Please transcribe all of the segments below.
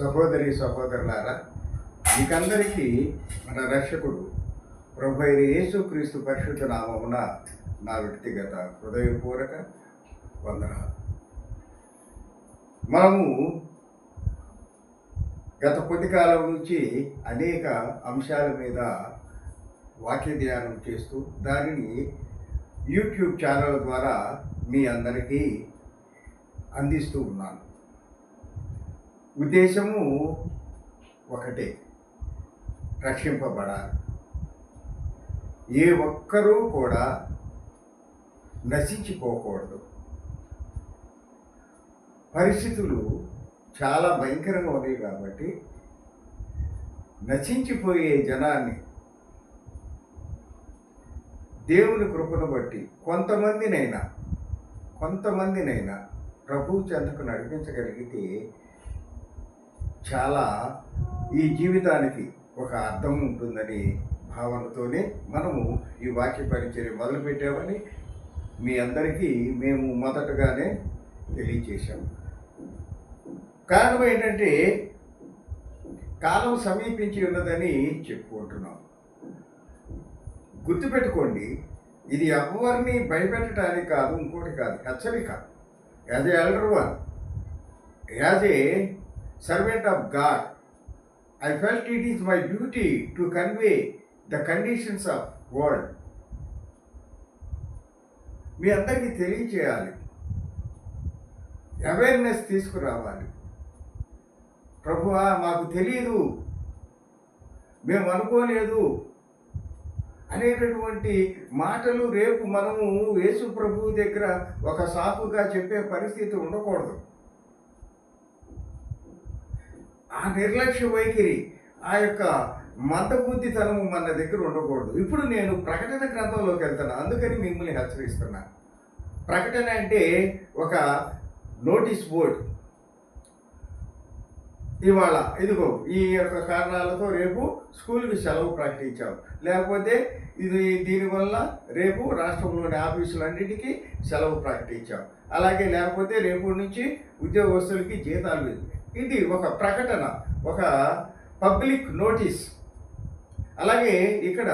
సహోదరి సహోదరులారా మీకందరికీ మన రక్షకుడు ప్రభు అయిన యేసుక్రీస్తు పరిశుద్ధ నామమున నా వ్యక్తిగత హృదయపూర్వక వందనాలు. మనము గత కొద్ది కాలం నుంచి అనేక అంశాల మీద వాక్య ధ్యానం చేస్తూ దానిని యూట్యూబ్ ఛానల్ ద్వారా మీ అందరికీ అందిస్తూ ఉన్నాను. ఉద్దేశము ఒకటే. రక్షింపబడాలి. ఏ ఒక్కరూ కూడా నశించిపోకూడదు. పరిస్థితులు చాలా భయంకరంగా ఉన్నాయి కాబట్టి నశించిపోయే జనాన్ని దేవుని కృపను బట్టి కొంతమందినైనా కొంతమందినైనా ప్రభు చెంతకు నడిపించగలిగితే చాలా ఈ జీవితానికి ఒక అర్థం ఉంటుందని భావనతోనే మనము ఈ వాక్య పరిచర్య మొదలుపెట్టామని మీ అందరికీ మేము మొదటగానే తెలియచేశాము. కారణం ఏంటంటే కాలం సమీపించి ఉన్నదని చెప్పుకుంటున్నాం. గుర్తుపెట్టుకోండి ఇది ఎవరిని భయపెట్టడానికి కాదు ఇంకోటి కాదు హెచ్చరిక. As a elder one as a servant of God I felt it is my duty to convey the conditions of world మీ అందరికీ తెలియచేయాలి. అవేర్నెస్ తీసుకురావాలి. ప్రభువా మాకు తెలియదు మేము అనుకోలేదు. అనేటటువంటి మాటలు రేపు మనము యేసు ప్రభువు దగ్గర ఒక సాకుగా చెప్పే పరిస్థితి ఉండకూడదు. ఆ నిర్లక్ష్య వైఖరి ఆ యొక్క మందబుద్ధితనము మన దగ్గర ఉండకూడదు. ఇప్పుడు నేను ప్రకటన గ్రంథంలోకి వెళ్తాను అందుకని మిమ్మల్ని హెచ్చరిస్తున్నా. ప్రకటన అంటే ఒక నోటీస్ బోర్డ్. ఇవాళ ఇదిగో ఈ యొక్క కారణాలతో రేపు స్కూల్కి సెలవు ప్రకటించాం. లేకపోతే ఇది దీనివల్ల రేపు రాష్ట్రంలోని ఆఫీసులన్నిటికీ సెలవు ప్రకటించాం. అలాగే లేకపోతే రేపు నుంచి ఉద్యోగస్తులకి జీతాలు లేదు. ఇది ఒక ప్రకటన ఒక పబ్లిక్ నోటీస్. అలాగే ఇక్కడ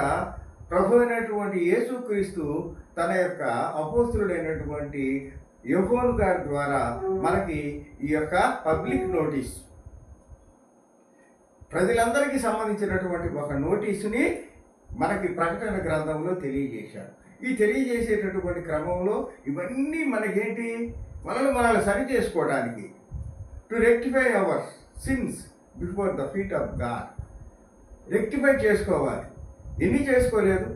ప్రభు అయినటువంటి యేసుక్రీస్తు తన యొక్క అపోస్తుడైనటువంటి యహోన్ గారి ద్వారా మనకి ఈ యొక్క పబ్లిక్ నోటీస్. ప్రజలందరికీ సంబంధించినటువంటి ఒక నోటీసుని మనకి ప్రకటన గ్రంథంలో తెలియజేశాడు ఈ తెలియజేసేటటువంటి క్రమంలో ఇవన్నీ మనకేంటి? మనల్ని మనల్ని సరి చేసుకోవడానికి to rectify our sins before the feet of God rectify చేసుకోవాలి. ఎన్ని చేసుకోలేదు?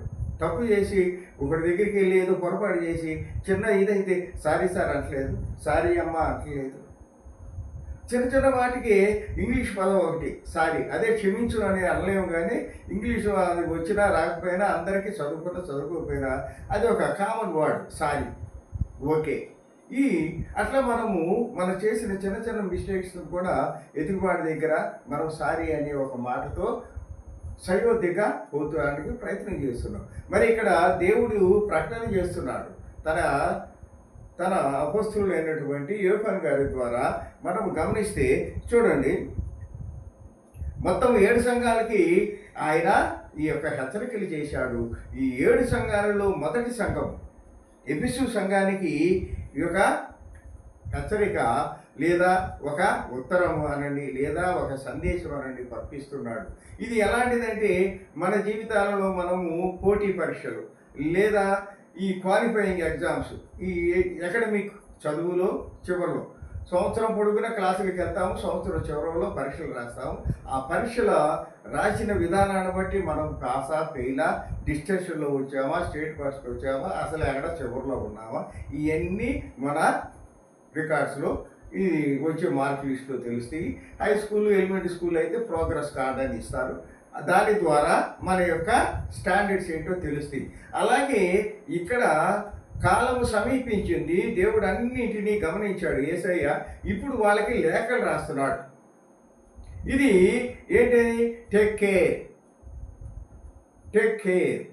తప్పు చేసి ఒకటి దగ్గరికి వెళ్ళి ఏదో పొరపాటు చేసి చిన్న ఇదైతే సారీ సార్ అనట్లేదు సారీ అమ్మ అనట్లేదు. చిన్న చిన్న వాటికి ఇంగ్లీష్ పదం ఒకటి సారీ. అదే క్షమించు అని అనలేము కానీ ఇంగ్లీష్ అది వచ్చినా రాకపోయినా అందరికీ చదువుకున్నా చదువుకోకపోయినా అది ఒక కామన్ వర్డ్ సారీ. ఓకే. ఈ అట్లా మనము మనం చేసిన చిన్న చిన్న మిస్టేక్స్ కూడా ఎదుగుబాటు దగ్గర మనం సారీ అనే ఒక మాటతో సయోధ్యగా పోతానికి ప్రయత్నం చేస్తున్నాం. మరి ఇక్కడ దేవుడు ప్రకటన చేస్తున్నాడు. తన తన అపస్తులైనటువంటి అయినటువంటి యోపన్ గారి ద్వారా మనం గమనిస్తే చూడండి. మొత్తం ఏడు సంఘాలకి ఆయన ఈ యొక్క హెచ్చరికలు చేశాడు. ఈ ఏడు సంఘాలలో మొదటి సంఘం ఎపిసు సంఘానికి ఈ యొక్క హెచ్చరిక లేదా ఒక ఉత్తరం అనండి లేదా ఒక సందేశం అనండి పంపిస్తున్నాడు. ఇది ఎలాంటిదంటే మన జీవితాలలో మనము పోటీ పరీక్షలు లేదా ఈ క్వాలిఫైయింగ్ ఎగ్జామ్స్ ఈ అకాడమిక్ చదువులో చివరిలో సంవత్సరం పొడుగున క్లాసులకు వెళ్తాము సంవత్సరం చివరిలో పరీక్షలు రాస్తాము. ఆ పరీక్షల రాసిన విధానాన్ని బట్టి మనం కాసా ఫెయిలా డిస్టెన్షన్లో వచ్చామా స్టేట్ ఫస్ట్ వచ్చామా అసలు ఎక్కడ చివరిలో ఉన్నామా ఇవన్నీ మన రికార్డ్స్లో ఈ వచ్చే మార్క్ లిస్ట్లో తెలుస్తాయి. హై స్కూల్ ఎలిమెంటరీ స్కూల్ అయితే ప్రోగ్రెస్ కార్డ్ అని ఇస్తారు. దాని ద్వారా మన యొక్క స్టాండర్డ్స్ ఏంటో తెలుస్తాయి. అలాగే ఇక్కడ కాలము సమీపించింది. దేవుడు అన్నింటినీ గమనించాడు ఏసయ్య. ఇప్పుడు వాళ్ళకి లేఖలు రాస్తున్నాడు. ఇది ఏంటిది? టేక్ కేర్ టేక్ కేర్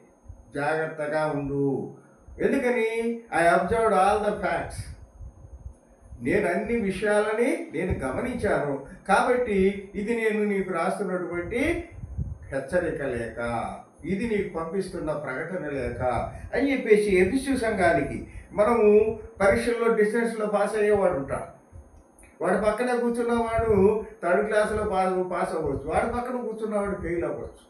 జాగ్రత్తగా ఉండు. ఎందుకని? I observed all the facts నేను అన్ని విషయాలని నేను గమనించాను. కాబట్టి ఇది నేను నీకు రాస్తున్నటువంటి హెచ్చరిక లేక ఇది నీకు పంపిస్తున్న ప్రకటన లేక అని చెప్పేసి ఎఫిసు సంఘానికి మనము పరీక్షల్లో డిస్టెన్స్లో పాస్ అయ్యేవాడు ఉంటాడు. వాడి పక్కన కూర్చున్నవాడు థర్డ్ క్లాస్లో పాస్ పాస్ అవ్వచ్చు. వాడి పక్కన కూర్చున్నవాడు ఫెయిల్ అవ్వచ్చు.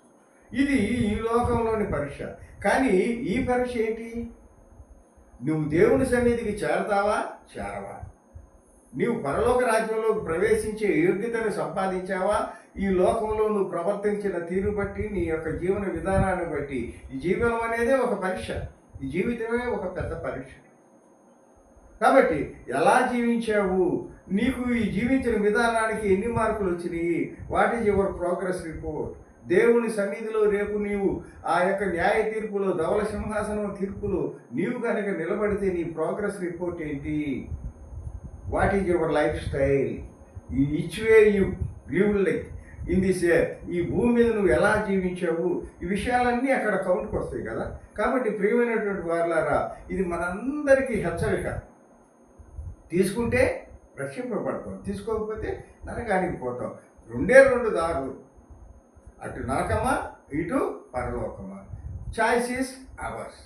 ఇది ఈ లోకంలోని పరీక్ష. కానీ ఈ పరీక్ష ఏంటి? నువ్వు దేవుని సన్నిధికి చేరతావా? చేరవా? నీవు పరలోక రాజ్యంలో ప్రవేశించే యోగ్యతను సంపాదించావా? ఈ లోకంలో నువ్వు ప్రవర్తించిన తీరు బట్టి నీ యొక్క జీవన విధానాన్ని బట్టి. ఈ జీవనం అనేదే ఒక పరీక్ష. ఈ జీవితమే ఒక పెద్ద పరీక్ష. కాబట్టి ఎలా జీవించావు? నీకు ఈ జీవించిన విధానానికి ఎన్ని మార్కులు వచ్చినాయి? What is your progress report దేవుని సన్నిధిలో రేపు నీవు ఆ యొక్క న్యాయ తీర్పులో ధవల సింహాసనం తీర్పులో నీవు కనుక నిలబడితే నీ ప్రోగ్రెస్ రిపోర్ట్ ఏంటి? What is your life style ఈ which way you live like in this year ఈ భూమి మీద నువ్వు ఎలా జీవించావు? ఈ విషయాలన్నీ అక్కడ కౌంట్కి వస్తాయి కదా? కాబట్టి ప్రియమైనటువంటి వారులారా ఇది మనందరికీ హెచ్చరిక. తీసుకుంటే రక్షింపబడతాం తీసుకోకపోతే నరకానికి పోతాం. రెండే రెండు దారులు. అటు నరకమా ఇటు పరలోకమా. చాయిస్ ఈస్ అవర్స్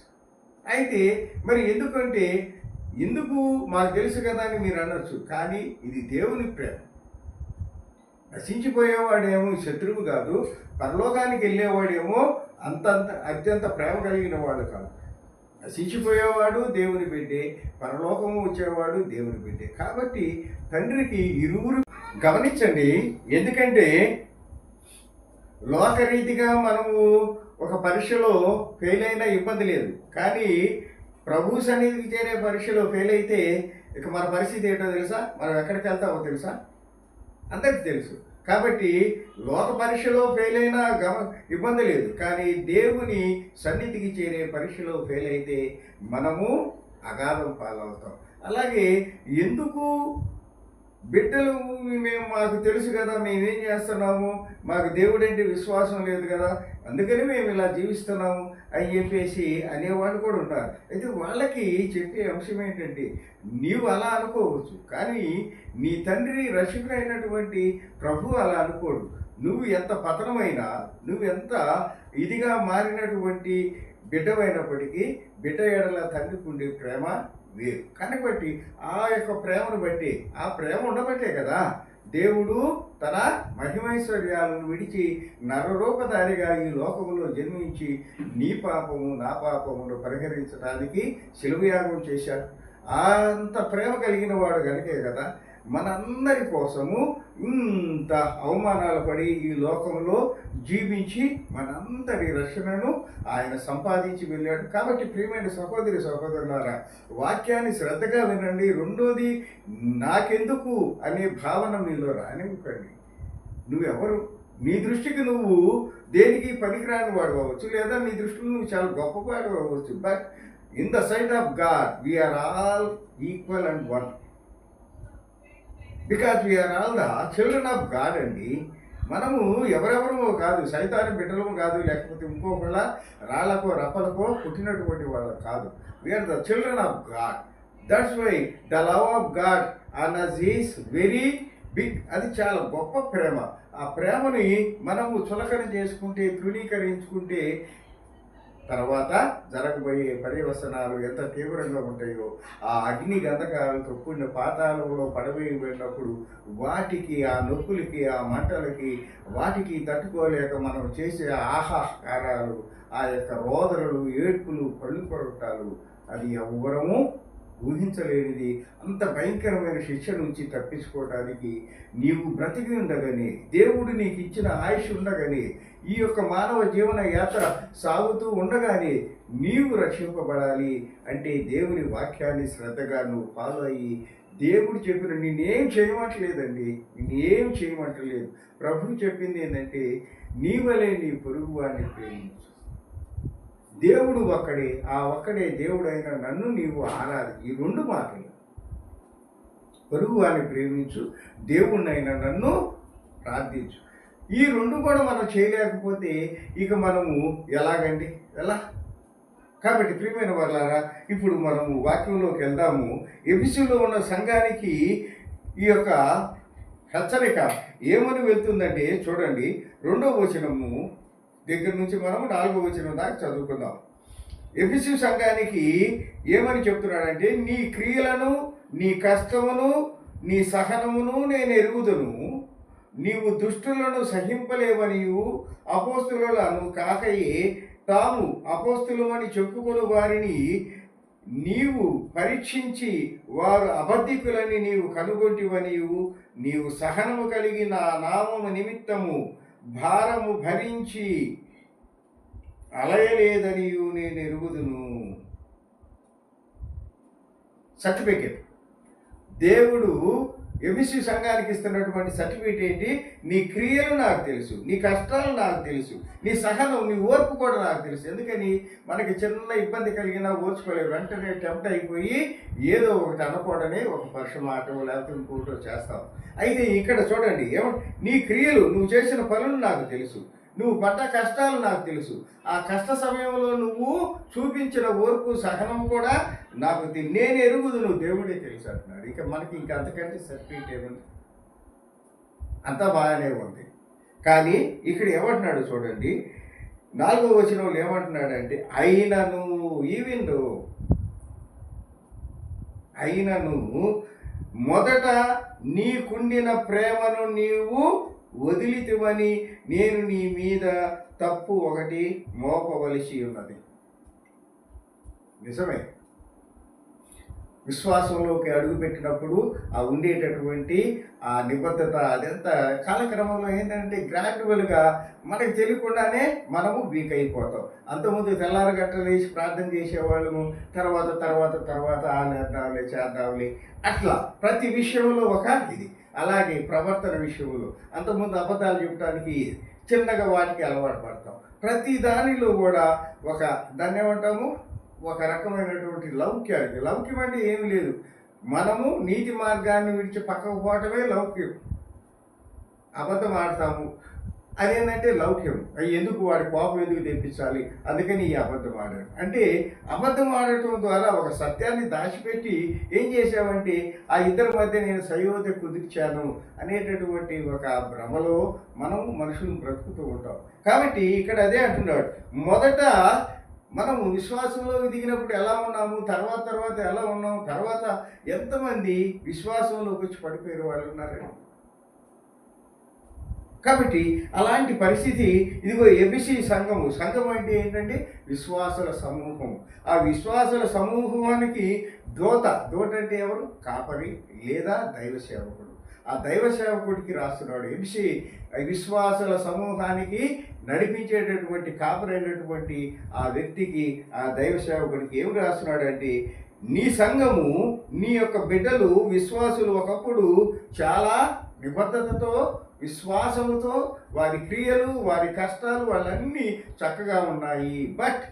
అయితే మరి ఎందుకంటే ఎందుకు? మాకు తెలుసు కదా అని మీరు అనొచ్చు కానీ ఇది దేవుని ప్రేమ. నశించిపోయేవాడేమో శత్రువు కాదు పరలోకానికి వెళ్ళేవాడేమో అంతంత అత్యంత ప్రేమ కలిగిన వాడు కాదు. నశించిపోయేవాడు దేవుని బిడ్డే పరలోకము వచ్చేవాడు దేవుని బిడ్డే. కాబట్టి తండ్రికి ఇరువురు గమనించండి ఎందుకంటే లోకరీతిగా మనము ఒక పరీక్షలో ఫెయిల్ అయినా ఇబ్బంది లేదు. కానీ ప్రభు సన్నిధికి చేరే పరీక్షలో ఫెయిల్ అయితే ఇక మన పరిస్థితి ఏంటో తెలుసా? మనం ఎక్కడికి వెళ్తామో తెలుసా? అందరికీ తెలుసు. కాబట్టి లోక పరీక్షలో ఫెయిల్ అయినా గమ ఇబ్బంది లేదు. కానీ దేవుని సన్నిధికి చేరే పరీక్షలో ఫెయిల్ అయితే మనము అగాధం పాలవుతాం. అలాగే ఎందుకు బిడ్డలు మేము మాకు తెలుసు కదా మేమేం చేస్తున్నాము? మాకు దేవుడంటే విశ్వాసం లేదు కదా. అందుకని మేము ఇలా జీవిస్తున్నాము అని చెప్పేసి అనేవాళ్ళు కూడా ఉంటారు అయితే వాళ్ళకి చెప్పే అంశం ఏంటంటే నీవు అలా అనుకోవచ్చు కానీ నీ తండ్రి రక్షకుడైనటువంటి ప్రభు అలా అనుకోడు. నువ్వు ఎంత పతనమైనా నువ్వు ఎంత ఇదిగా మారినటువంటి బిడ్డమైనప్పటికీ బిడ్డ ఎడల తండ్రికి ఉండే ప్రేమ వేరు. కనుక ఆ యొక్క ప్రేమను బట్టి ఆ ప్రేమ ఉండబట్టే కదా దేవుడు తన మహిమైశ్వర్యాలను విడిచి నరరూపధారిగా ఈ లోకములో జన్మించి నీ పాపము నా పాపమును పరిహరించడానికి శిలువయాగం చేశాడు. అంత ప్రేమ కలిగిన వాడు కనుకే కదా మనందరి కోసము ఇంత అవమానాలు పడి ఈ లోకంలో జీవించి మనందరి రక్షణను ఆయన సంపాదించి వెళ్ళాడు. కాబట్టి ప్రియమైన సహోదరి సహోదరులారా వాక్యాన్ని శ్రద్ధగా వినండి. రెండోది నాకెందుకు అనే భావన మీలో రానివ్వకండి. నువ్వెవరు? నీ దృష్టికి నువ్వు దేనికి పనికిరాని వాడు అవ్వచ్చు లేదా నీ దృష్టిలో నువ్వు చాలా గొప్పవాడు అవ్వచ్చు. But in the side of God we're all equal and one. Because we're all the children of God అండి. మనము ఎవరెవరమో కాదు సైతాన్ని బిడ్డలము కాదు లేకపోతే ఇంకొకళ్ళ రాళ్ళకో రప్పలకో పుట్టినటువంటి వాళ్ళు కాదు. We're the children of God that's why the love of God on us is very big అది చాలా గొప్ప ప్రేమ. ఆ ప్రేమని మనము చులకన చేసుకుంటే తృణీకరించుకుంటే తర్వాత జరగబోయే పర్యవసనాలు ఎంత తీవ్రంగా ఉంటాయో ఆ అగ్ని గంధకాలతో కూడిన పాతాళంలో పడవేయబడినప్పుడు వాటికి ఆ నొప్పులకి ఆ మంటలకి వాటికి తట్టుకోలేక మనం చేసే ఆహాకారాలు ఆ యొక్క రోదనలు ఏడ్పులు పళ్ళు కొరటాలు అది ఎవ్వరము ఊహించలేనిది. అంత భయంకరమైన శిక్ష నుంచి తప్పించుకోవడానికి నీవు బ్రతికి ఉండగానే దేవుడు నీకు ఇచ్చిన ఆయుష్ ఉండగానే ఈ యొక్క మానవ జీవన యాత్ర సాగుతూ ఉండగానే నీవు రక్షింపబడాలి అంటే దేవుని వాక్యాన్ని శ్రద్ధగా నువ్వు ఫాలో అయ్యి దేవుడు చెప్పిన నిన్నేం చేయమంటలేదండి నిన్నేం చేయమంటలేదు. ప్రభు చెప్పింది ఏంటంటే నీవలే నీ పొరుగు అని ప్రేమించు. దేవుడు ఒక్కడే ఆ ఒక్కడే దేవుడైన నన్ను నీవు ఆరాధి ఈ రెండు మాటలు. పొరుగు వారిని ప్రేమించు దేవుణ్ణైనా నన్ను ప్రార్థించు. ఈ రెండు కూడా మనం చేయలేకపోతే ఇక మనము ఎలాగండి? ఎలా? కాబట్టి ప్రియమైన వర్లారా ఇప్పుడు మనము వాక్యంలోకి వెళ్దాము. ఎబిసిలో ఉన్న సంఘానికి ఈ యొక్క హెచ్చరిక ఏమని వెళ్తుందంటే చూడండి రెండో వచనము దగ్గర నుంచి మనము నాలుగో వచనం దాకా చదువుకుందాం. ఎఫిసి సంఘానికి ఏమని చెప్తున్నాడంటే నీ క్రియలను నీ కష్టమును నీ సహనమును నేను ఎరుగుదను. నీవు దుష్టులను సహింపలేవనియు అపోస్తులను కాకయే తాము అపోస్తులమని చెప్పుకుని వారిని నీవు పరీక్షించి వారు అబద్ధికులని నీవు కనుగొంటివనియు నీవు సహనము కలిగి నా నామము నిమిత్తము భారము భరించి అలయలేదనియు నేను ఎరుగుదును. సర్టిఫికేట్. దేవుడు ఎబిసి సంఘానికి ఇస్తున్నటువంటి సర్టిఫికేట్ ఏంటి? నీ క్రియలు నాకు తెలుసు నీ కష్టాలు నాకు తెలుసు నీ సహనం నీ ఓర్పు కూడా నాకు తెలుసు. ఎందుకని? మనకి చిన్న ఇబ్బంది కలిగినా ఓర్చుకోలేదు వెంటనే టెంప్ట్ అయిపోయి ఏదో ఒకటి అనకూడని ఒక పరుష మాట లేకపోతే ఇంకోటో చేస్తాం. అయితే ఇక్కడ చూడండి ఏమంటే నీ క్రియలు నువ్వు చేసిన పనులు నాకు తెలుసు. నువ్వు పడ్డ కష్టాలు నాకు తెలుసు. ఆ కష్ట సమయంలో నువ్వు చూపించిన ఓర్పు సహనం కూడా నాకు నేను ఎరుగుదు నువ్వు దేవుడే తెలుసు అంటున్నాడు. ఇక మనకి ఇంకా అంతకంటే సర్టిఫికేట్ ఏముంది? అంతా బాగానే ఉంది. కానీ ఇక్కడ ఏమంటున్నాడు చూడండి. నాలుగో వచ్చిన వాళ్ళు ఏమంటున్నాడంటే అయినను ఈవెన్ అయినను మొదట నీకుండిన ప్రేమను నీవు వదిలితివని నేను నీ మీద తప్పు ఒకటి మోపవలసి ఉన్నది. నిజమే. విశ్వాసంలోకి అడుగుపెట్టినప్పుడు ఆ ఉండేటటువంటి ఆ నిబద్ధత అదంతా కాలక్రమంలో ఏంటంటే గ్రాడ్యువల్గా మనకి తెలియకుండానే మనము వీక్ అయిపోతాం. అంతకుముందు తెల్లారగట్ట లేచి ప్రార్థన చేసేవాళ్ళము తర్వాత తర్వాత తర్వాత ఆ లేద్దాంలే చేద్దాంలే అట్లా. ప్రతి విషయంలో ఒక ఇది. అలాగే ప్రవర్తన విషయంలో అంతకుముందు అబద్ధాలు చెప్పడానికి చిన్నగా వాటికి అలవాటు పడతాం. ప్రతి దానిలో కూడా ఒక దాన్ని ఏమంటాము? ఒక రకమైనటువంటి లౌక్యానికి లౌక్యం అంటే ఏమి లేదు. మనము నీతి మార్గాన్ని విడిచి పక్కకు పోవటమే లౌక్యం. అబద్ధం ఆడతాము. అదేంటంటే లౌక్యం. ఎందుకు వాడి కోపం ఎందుకు తెప్పించాలి? అందుకని ఈ అబద్ధం ఆడాడు. అంటే అబద్ధం ఆడటం ద్వారా ఒక సత్యాన్ని దాచిపెట్టి ఏం చేసావంటే ఆ ఇద్దరి మధ్య నేను సయోధ్య కుదిర్చాను అనేటటువంటి ఒక భ్రమలో మనం మనుషులను బ్రతుకుతూ ఉంటాం. కాబట్టి ఇక్కడ అదే అంటున్నాడు. మొదట మనం విశ్వాసంలోకి దిగినప్పుడు ఎలా ఉన్నాము? తర్వాత తర్వాత ఎలా ఉన్నాము? తర్వాత ఎంతమంది విశ్వాసంలోకి వచ్చి పడిపోయిన వాళ్ళు ఉన్నారండి? కాబట్టి అలాంటి పరిస్థితి ఇదిగో ఎబిసి సంఘము. సంఘం అంటే ఏంటంటే విశ్వాసుల సమూహం ఆ విశ్వాసుల సమూహానికి దోత. దోత అంటే ఎవరు? కాపరి లేదా దైవ సేవకుడు. ఆ దైవ సేవకుడికి రాస్తున్నాడు ఎబిసి విశ్వాసుల సమూహానికి నడిపించేటటువంటి కాపరైనటువంటి ఆ వ్యక్తికి ఆ దైవ సేవకుడికి ఏమి రాస్తున్నాడు అంటే నీ సంఘము నీ యొక్క బిడ్డలు విశ్వాసులు ఒకప్పుడు చాలా నిబద్ధతతో విశ్వాసముతో వారి క్రియలు వారి కష్టాలు వాళ్ళన్నీ చక్కగా ఉన్నాయి. బట్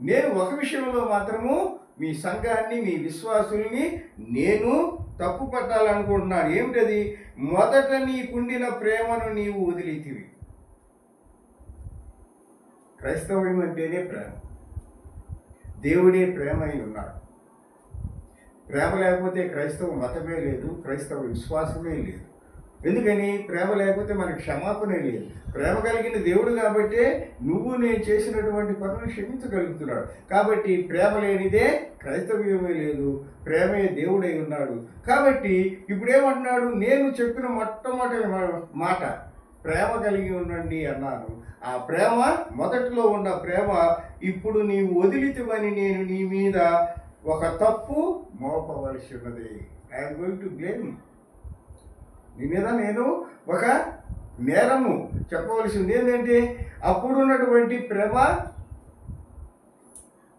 నేను ఒక విషయంలో మాత్రము మీ సంఘాన్ని మీ విశ్వాసుల్ని నేను తప్పు పట్టాలనుకుంటున్నాను. ఏమిటది? మొదట నీకుండిన ప్రేమను నీవు వదిలితివి. క్రైస్తవ్యం అంటేనే ప్రేమ. దేవుడే ప్రేమ అయి ఉన్నాడు. ప్రేమ లేకపోతే క్రైస్తవ మతమే లేదు క్రైస్తవ విశ్వాసమే లేదు. ఎందుకని? ప్రేమ లేకపోతే మనకి క్షమాపణే లేదు. ప్రేమ కలిగిన దేవుడు కాబట్టే నువ్వు నేను చేసినటువంటి పనులు క్షమించగలుగుతున్నాడు. కాబట్టి ప్రేమ లేనిదే క్రైస్తవ్యమే లేదు. ప్రేమే దేవుడై ఉన్నాడు. కాబట్టి ఇప్పుడేమంటున్నాడు? నేను చెప్పిన మొట్టమొదటి మా- మాట. ప్రేమ కలిగి ఉండండి అన్నాను. ఆ ప్రేమ మొదట్లో ఉన్న ప్రేమ ఇప్పుడు నీవు వదిలితివని నేను నీ మీద ఒక తప్పు మోపవలసి ఉన్నది. ఐఎమ్ గోయింగ్ టు బ్లేమ్ నీ మీద నేను ఒక నేరము. చెప్పవలసింది ఏంటంటే అప్పుడున్నటువంటి ప్రేమ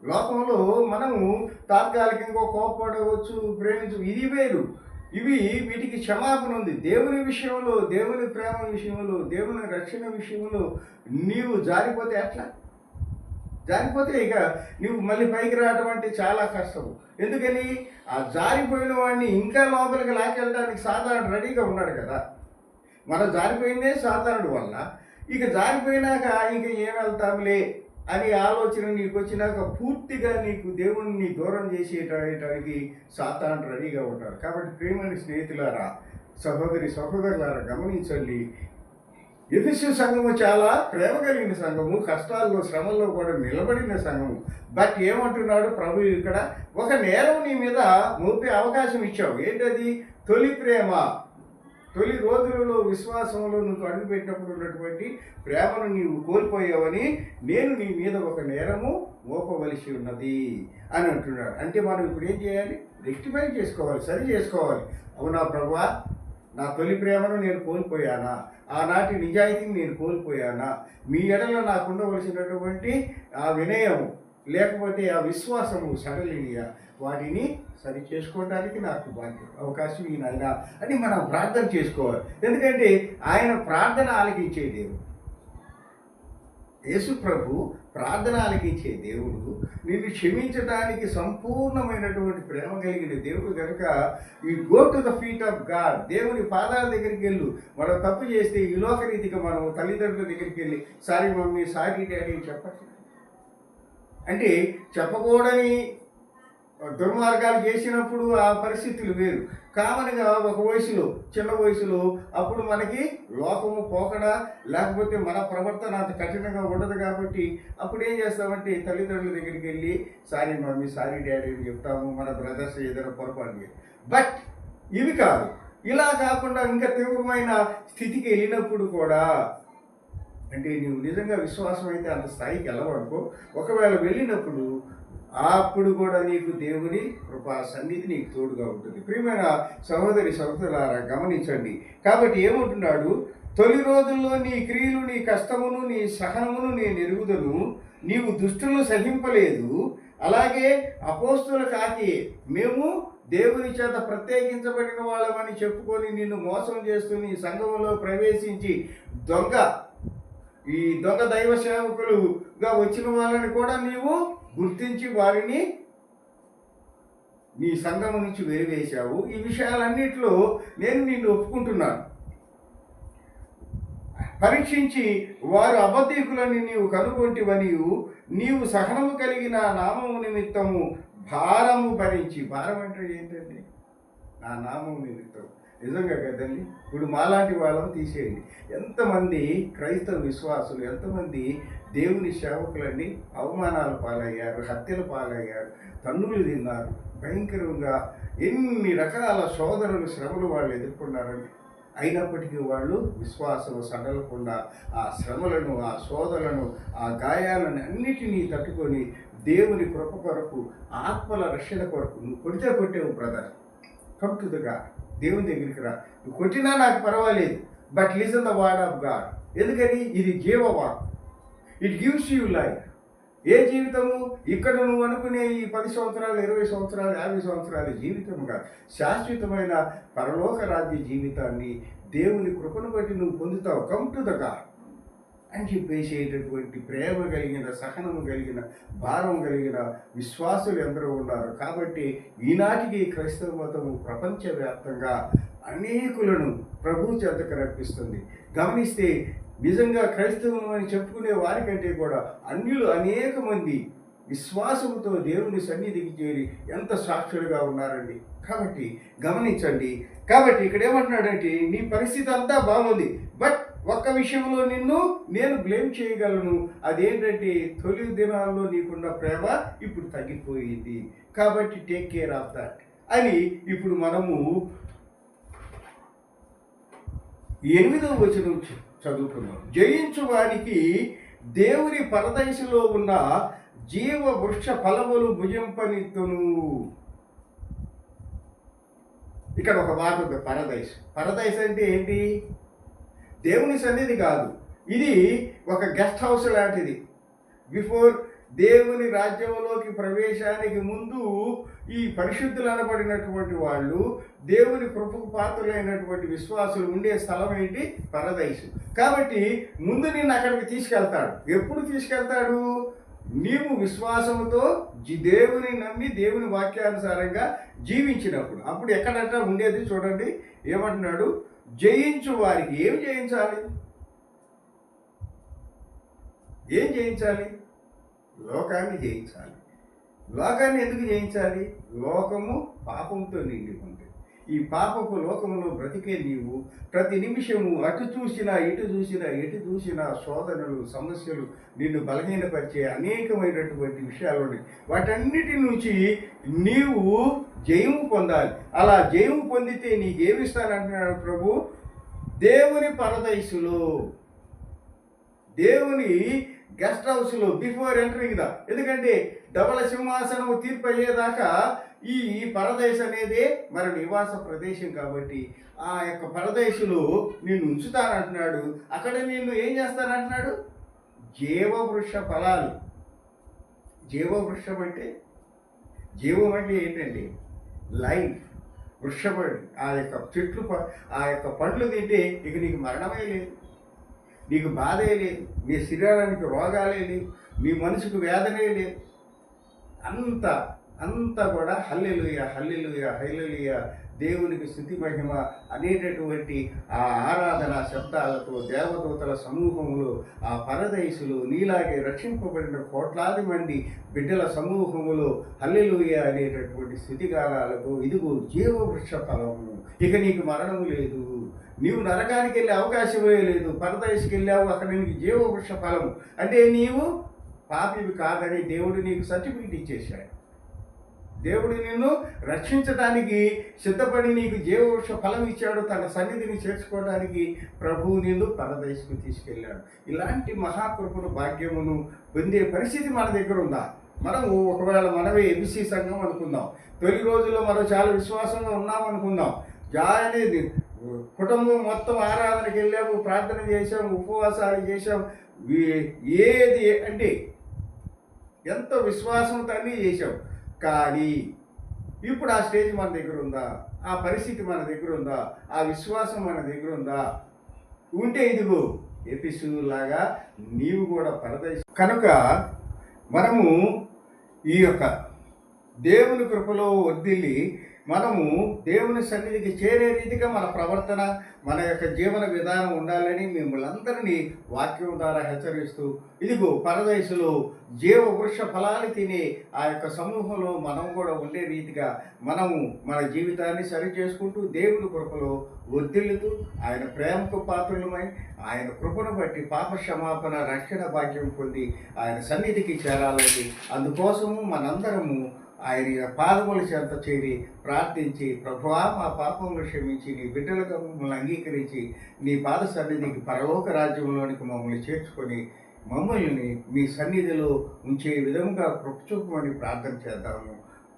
లోకంలో మనము తాత్కాలికంగా కోపడవచ్చు ప్రేమించు ఇది వేరు. ఇవి వీటికి క్షమాపణ ఉంది. దేవుని విషయంలో దేవుని ప్రేమ విషయంలో దేవుని రక్షణ విషయంలో నీవు జారిపోతే ఎట్లా? జారిపోతే ఇక నువ్వు మళ్ళీ పైకి రావడం అంటే చాలా కష్టం. ఎందుకని? ఆ జారిపోయిన వాడిని ఇంకా లోపలికి లాకెళ్ళడానికి సాధారణ రెడీగా ఉన్నాడు కదా. మనం జారిపోయిందే సాధారణుడు వల్ల. ఇక జారిపోయినాక ఇంక ఏం వెళ్తాంలే ఆలోచన నీకు వచ్చినాక పూర్తిగా నీకు దేవుణ్ణి దూరం చేసేటానికి సాతాను రెడీగా ఉంటాడు. కాబట్టి ప్రేమని స్నేహితులారా సహోదరి సహోదరులారా గమనించండి ఎఫెసు సంఘము చాలా ప్రేమ కలిగిన సంఘము కష్టాల్లో శ్రమల్లో కూడా నిలబడిన సంఘము. బట్ ఏమంటున్నాడు ప్రభు ఇక్కడ? ఒక నేరం నీ మీద మోపే అవకాశం ఇచ్చావు. ఏంటది? తొలి ప్రేమ. తొలి రోజులలో విశ్వాసంలో నువ్వు అడుగుపెట్టినప్పుడు ఉన్నటువంటి ప్రేమను నీవు కోల్పోయావని నేను నీ మీద ఒక నేరము మోపవలసి ఉన్నది అని అంటున్నాడు. అంటే మనం ఇప్పుడు ఏం చేయాలి? రెక్టిఫై చేసుకోవాలి సరి చేసుకోవాలి. అవునా ప్రభా? నా తొలి ప్రేమను నేను కోల్పోయానా? ఆనాటి నిజాయితీని నేను కోల్పోయానా? మీ ఎడలో నాకు ఉండవలసినటువంటి ఆ వినయము లేకపోతే ఆ విశ్వాసము సడలినియా? వాటిని సరి చేసుకోవడానికి నాకు బాధ్యత అవకాశం ఈ అని మనం ప్రార్థన చేసుకోవాలి. ఎందుకంటే ఆయన ప్రార్థన ఆలకించే దేవుడు యేసు ప్రభు ప్రార్థన ఆలకించే దేవుడు నిన్ను క్షమించడానికి సంపూర్ణమైనటువంటి ప్రేమ కలిగిన దేవుడు కనుక ఈ go to the feet of God దేవుని పాదాల దగ్గరికి వెళ్ళు. మనం తప్పు చేస్తే ఈ లోకరీతిగా మనం తల్లిదండ్రుల దగ్గరికి వెళ్ళి సారీ మమ్మీ సారీ డాడీ చెప్పట్లేదు. అంటే చెప్పకూడని దుర్మార్గాలు చేసినప్పుడు ఆ పరిస్థితులు వేరు. కామన్గా ఒక వయసులో చిన్న వయసులో అప్పుడు మనకి లోకము పోకడా లేకపోతే మన ప్రవర్తన అంత కఠినంగా ఉండదు కాబట్టి అప్పుడు ఏం చేస్తామంటే తల్లిదండ్రుల దగ్గరికి వెళ్ళి సారీ మమ్మీ సారీ డాడీ అని చెప్తాము మన బ్రదర్స్ ఏదైనా పొరపాటు బట్ ఇవి కాదు. ఇలా కాకుండా ఇంకా తీవ్రమైన స్థితికి వెళ్ళినప్పుడు కూడా అంటే నువ్వు నిజంగా విశ్వాసం అయితే అంత స్థాయికి వెళ్ళవనుకో. ఒకవేళ వెళ్ళినప్పుడు అప్పుడు కూడా నీకు దేవుని కృపా సన్నిధి నీకు తోడుగా ఉంటుంది. ప్రియమైన సహోదరి సహోదరులారా గమనించండి. కాబట్టి ఏమంటున్నాడు? తొలి రోజుల్లో నీ క్రియలు నీ కష్టమును నీ సహనమును నీ నెరుగుదను నీవు దుష్టులను సహింపలేదు. అలాగే అపోస్తుల కాకి మేము దేవుని చేత ప్రత్యేకించబడిన వాళ్ళమని చెప్పుకొని నిన్ను మోసం చేస్తూ నీ సంఘంలో ప్రవేశించి దొంగ ఈ దొంగ దైవ సేవకులుగా వచ్చిన వాళ్ళని కూడా నీవు గుర్తించి వారిని నీ సంఘం నుంచి వెలివేశావు ఈ విషయాలన్నింటిలో నేను నిన్ను ఒప్పుకుంటున్నాను. పరీక్షించి వారు అబద్ధీకులని నీవు కనుగొంటివని నీవు సహనము కలిగిన నామము నిమిత్తము భారము భరించి భారం అంటే ఏంటండి? నా నామం నిమిత్తం. నిజంగా కదండి ఇప్పుడు మాలాంటి వాళ్ళని తీసేయండి. ఎంతమంది క్రైస్తవ విశ్వాసులు ఎంతమంది దేవుని సేవకులన్నీ అవమానాల పాలయ్యారు హత్యల పాలయ్యారు తన్నులు తిన్నారు. భయంకరంగా ఎన్ని రకాల సోదరులు శ్రమలు వాళ్ళు ఎదుర్కొన్నారండి. అయినప్పటికీ వాళ్ళు విశ్వాసం సడలకుండా ఆ శ్రమలను ఆ శోధలను ఆ గాయాలను అన్నిటినీ తట్టుకొని దేవుని కృప కొరకు ఆత్మల రక్షణ కొరకు నువ్వు కొడితే కొట్టేవు బ్రదర్. కమ్ దేవుని దగ్గరికి రా. నువ్వు కొట్టినా నాకు పర్వాలేదు but listen the word of God. ఎందుకని? ఇది జీవవాక్ ఇట్ గివ్స్ యూ లైఫ్ ఏ జీవితము? ఇక్కడ నువ్వు అనుకునే ఈ పది సంవత్సరాలు ఇరవై సంవత్సరాలు యాభై సంవత్సరాల జీవితం కాదు. శాశ్వతమైన పరలోక రాజ్య జీవితాన్ని దేవుని కృపను బట్టి నువ్వు పొందుతావు. కమ్ టు ద గాడ్ అని చెప్పేసేటటువంటి ప్రేమ కలిగిన సహనము కలిగిన భారం కలిగిన విశ్వాసులు ఎందరో ఉన్నారు. కాబట్టి ఈనాటికి క్రైస్తవ మతము ప్రపంచవ్యాప్తంగా అనేకులను ప్రభు చెంతకు రప్పిస్తుంది. గమనిస్తే నిజంగా క్రైస్తవులు అని చెప్పుకునే వారికంటే కూడా అన్యులు అనేక మంది విశ్వాసంతో దేవుని సన్నిధికి చేరి ఎంత సాక్షులుగా ఉన్నారండి. కాబట్టి గమనించండి. కాబట్టి ఇక్కడ ఏమంటున్నాడంటే నీ పరిస్థితి అంతా బాగుంది. బట్ ఒక్క విషయంలో నిన్ను నేను బ్లేమ్ చేయగలను. అదేంటంటే తొలి దినాల్లో నీకున్న ప్రేమ ఇప్పుడు తగ్గిపోయింది. కాబట్టి టేక్ కేర్ ఆఫ్ దట్. అని ఇప్పుడు మనము ఎనిమిదవ వచనం చదువుకున్నాం జయించు వారికి దేవుని పరదశలో ఉన్న జీవ వృక్ష ఫలములు భుజింపనిత్తును ఇక్కడ ఒక మాట ఉంది పరదైస్ పరదైస్ అంటే ఏంటి? దేవుని సన్నిధి కాదు. ఇది ఒక గెస్ట్ హౌస్ లాంటిది. బిఫోర్ దేవుని రాజ్యంలోకి ప్రవేశానికి ముందు ఈ పరిశుద్ధులు అనబడినటువంటి వాళ్ళు దేవుని కృపకు పాత్రులైనటువంటి విశ్వాసులు ఉండే స్థలం ఏంటి? పరదైసు కాబట్టి ముందు నిన్ను అక్కడికి తీసుకెళ్తాడు. ఎప్పుడు తీసుకెళ్తాడు? నీవు విశ్వాసంతో జి- దేవుని నమ్మి దేవుని వాక్యానుసారంగా జీవించినప్పుడు. అప్పుడు ఎక్కడట? ఉండేది చూడండి. ఏమంటున్నాడు? జయించు వారికి ఏం జయించాలి? ఏం జయించాలి? లోకాన్ని జయించాలి. లోకాన్ని ఎందుకు జయించాలి? లోకము పాపంతో నిండి ఉంది ఈ పాపపు లోకములో బ్రతికే నీవు ప్రతి నిమిషము అటు చూసినా ఇటు చూసినా ఎటు చూసినా శోధనలు సమస్యలు నిన్ను బలహీనపరిచే అనేకమైనటువంటి విషయాలు ఉన్నాయి. వాటన్నిటి నుంచి నీవు జయము పొందాలి. అలా జయము పొందితే నీకేమిస్తానంటున్నాడు ప్రభు? దేవుని పరదయసులో దేవుని గెస్ట్ హౌస్లో బిఫోర్ ఎంటరింగ్ ద ఎందుకంటే డబల సింహాసనం తీర్పు అయ్యేదాకా ఈ పరదేశ్ అనేది మరి నివాస ప్రదేశం కాబట్టి ఆ యొక్క పరదేశులు నిన్ను ఉంచుతానంటున్నాడు. అక్కడ నిన్ను ఏం చేస్తానంటున్నాడు? జీవవృక్ష ఫలాలు. జీవవృక్షం అంటే? జీవం అంటే ఏంటండి? లైఫ్. వృక్షపడి ఆ యొక్క చెట్లు ఆ యొక్క పండ్లు తింటే ఇక నీకు మరణమే లేదు. నీకు బాధే లేదు. నీ శరీరానికి రోగాలే లేవు. నీ మనసుకు వేదనే లేదు. అంత అంతా కూడా హల్లెలుయ హల్లెలుయ హల్లెలుయ. దేవునికి స్థుతి మహిమ అనేటటువంటి ఆ ఆరాధన శబ్దాలతో దేవదూతల సమూహములో ఆ పరదేశులు నీలాగే రక్షింపబడిన కోట్లాది మంది బిడ్డల సమూహములో హల్లెలుయ అనేటటువంటి స్థుతిగానాలతో ఇదిగో జీవవృక్ష ఫలము. ఇక నీకు మరణము లేదు. నీవు నరకానికి వెళ్ళే అవకాశమే లేదు పరదేశికి వెళ్ళావు అక్కడ నీకు జీవవృక్ష ఫలము. అంటే నీవు పాపివి కాదని దేవుడు నీకు సర్టిఫికెట్ ఇచ్చేశాడు. దేవుడు నిన్ను రక్షించడానికి సిద్ధపడి నీకు జీవవృక్ష ఫలం ఇచ్చాడు తన సన్నిధిని చేర్చుకోవడానికి ప్రభువు నిన్ను పరదేశకు తీసుకెళ్ళాడు. ఇలాంటి మహాకృపను భాగ్యమును పొందే పరిస్థితి మన దగ్గర ఉందా? మనము ఒకవేళ మనమే ఎంసీ సంఘం అనుకుందాం. తొలి రోజుల్లో మనం చాలా విశ్వాసంగా ఉన్నాం అనుకుందాం జానేది కుటుంబం మొత్తం ఆరాధనకి వెళ్ళాము ప్రార్థన చేసాము ఉపవాసాలు చేసాం ఏది అంటే ఎంత విశ్వాసంతో అన్నీ చేసాం కానీ ఇప్పుడు ఆ స్టేజ్ మన దగ్గర ఉందా? ఆ పరిస్థితి మన దగ్గర ఉందా? ఆ విశ్వాసం మన దగ్గర ఉందా? ఉంటే ఇదిగో ఎపిసులాగా నీవు కూడా పరదేశ కనుక మనము ఈ యొక్క దేవుని కృపలో వర్దిల్లి మనము దేవుని సన్నిధికి చేరే రీతిగా మన ప్రవర్తన మన యొక్క జీవన విధానం ఉండాలని మిమ్మల్ని వాక్యం ద్వారా హెచ్చరిస్తూ ఇదిగో పరదేశంలో జీవ వృక్ష ఫలాలు తినే ఆ యొక్క సమూహంలో మనం కూడా ఉండే రీతిగా మనము మన జీవితాన్ని సరి చేసుకుంటూ దేవుని కృపలో వర్ధిల్లుతూ ఆయన ప్రేమకు పాత్రులమై ఆయన కృపను బట్టి పాప క్షమాపణ రక్షణ భాగ్యం పొంది ఆయన సన్నిధికి చేరాలని అందుకోసము మనందరము ఆయన పాదముల చెంత చేరి ప్రార్థించి ప్రభువా మా పాపములు క్షమించి నీ బిడ్డలుగా మమ్మల్ని అంగీకరించి నీ పాద సన్నిధికి పరలోక రాజ్యంలోనికి మమ్మల్ని చేర్చుకొని మమ్మల్ని మీ సన్నిధిలో ఉంచే విధంగా కృపచూపమని ప్రార్థన చేద్దాము.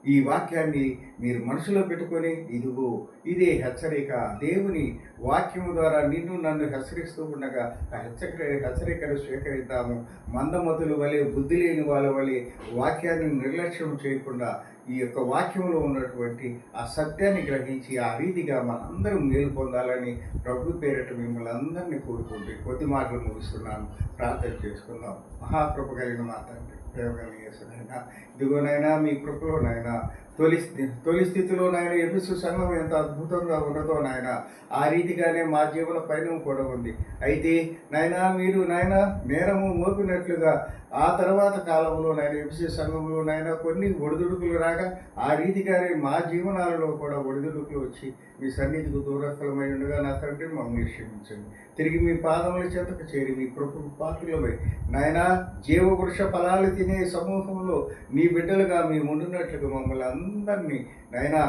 ఈ వాక్యాన్ని మీరు మనసులో పెట్టుకొని ఇదిగో ఇదే హెచ్చరిక. దేవుని వాక్యము ద్వారా నిన్ను నన్ను హెచ్చరిస్తూ ఉండగా ఆ హెచ్చరిక హెచ్చరికను స్వీకరిద్దాము. మందమతులు వలె బుద్ధి లేని వాళ్ళ వలె వాక్యాన్ని నిర్లక్ష్యం చేయకుండా ఈ యొక్క వాక్యంలో ఉన్నటువంటి ఆ సత్యాన్ని గ్రహించి ఆ రీతిగా మనందరం మేలు పొందాలని ప్రభు పేరట మిమ్మల్ని అందరినీ కోరుకుంటూ కొద్ది మాటలు ముగిస్తున్నాను. ప్రార్థన చేసుకుందాం. మహాకృప కలిగిన మా తండ్రి. ప్రేమ కలిగిన ఇదిగోనైనా మీ కృపలోనైనా తొలి తొలి స్థితిలో ఎపిసు సంఘం ఎంత అద్భుతంగా ఉన్నదో నాయన ఆ రీతిగానే మా జీవన పైన కూడా ఉంది. అయితే నాయన మీరు నాయన నేరము మోపినట్లుగా ఆ తర్వాత కాలంలో ఎంసీ సంఘంలోనైనా సంఘంలో కొన్ని ఒడిదుడుకులు రాగా ఆ రీతిగానే మా జీవనాలలో కూడా ఒడిదుడుకులు వచ్చి మీ సన్నిధికి దూరస్థలమై ఉండగా నా తండ్రి మమ్మల్ని క్షమించండి. తిరిగి మీ పాదముల చెంతకు చేరి మీ కృపకు పాత్రలమై. నాయన జీవవృక్ష ఫలాలు తినే సమూహంలో నీ బిడ్డలుగా మీ ఉండినట్లుగా మమ్మల్ని అందరినీ నాయనా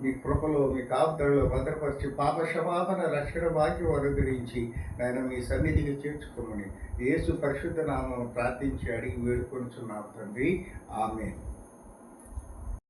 మీ కృపలో మీ కాపుదలలో భద్రపరిచి పాప క్షమాపణ రక్షణ భాగ్యం అనుగ్రహించి ఆయన మీ సన్నిధికి చేర్చుకోమని యేసు పరిశుద్ధ నామం ప్రార్థించి అడిగి వేడుకొనుచున్నాం తండ్రి. ఆమె